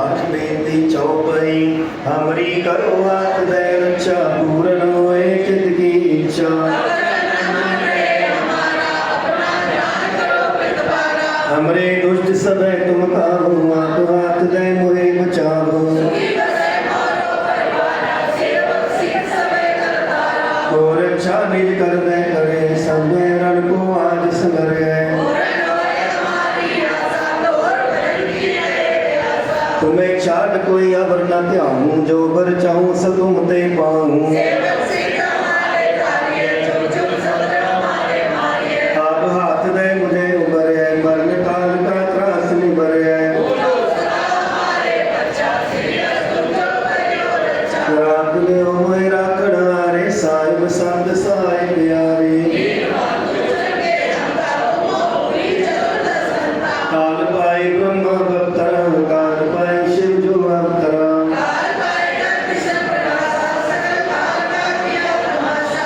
वाजपेयी ती चौपई हमरी करो हाथ दैर चा पूरन होए चित की इच्छा हमरे दुष्ट सदै तुम काबू मात हाथ दे मुहे बचाओ और अच्छा निज कर दे करे सब ਤੁਮੇ ਛਾੜ ਕੋਈ ਅਵਰ ਨਾ ਧਿਆਉ, ਜੋ ਬਰ ਚਾਹੂ ਸਤੁਮ ਤੇ ਪਾਉ। ਰਾਖੜਾਰੇ ਸਾਹਿਬ ਸੰਤ ਸਾਹਿਬ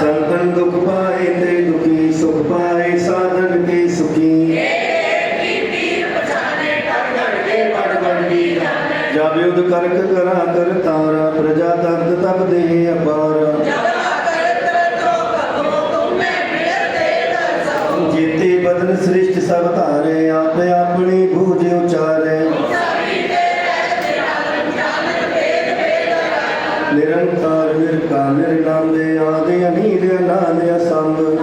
ਸੰਤਨ ਦੁਖ ਪਾਏ ਤੇ ਦੁਖੀ ਸੁਖ ਪਾਏ ਸਾਧਨ ਕੇ ਸੁਖੀ। ਜਬ ਯੁਧ ਕਰਕ ਕਰਾ ਕਰ ਤਾਰਾ, ਪ੍ਰਜਾ ਦਰਦ ਤਬ ਦੇਹ ਅਪਾਰ। ਜੀਤੇ ਬਦਨ ਸ੍ਰਿਸ਼ਟ ਸਭ ਧਾਰੇ, ਆਪੇ ਆਪ ਨਿਰਕਾਰ ਨਿਰਕਾਰ ਨਿਰਨਾਮ ਦੇ ਆਦਿ ਅਨੀਲ ਅਨਾਦ ਅਸੰਭ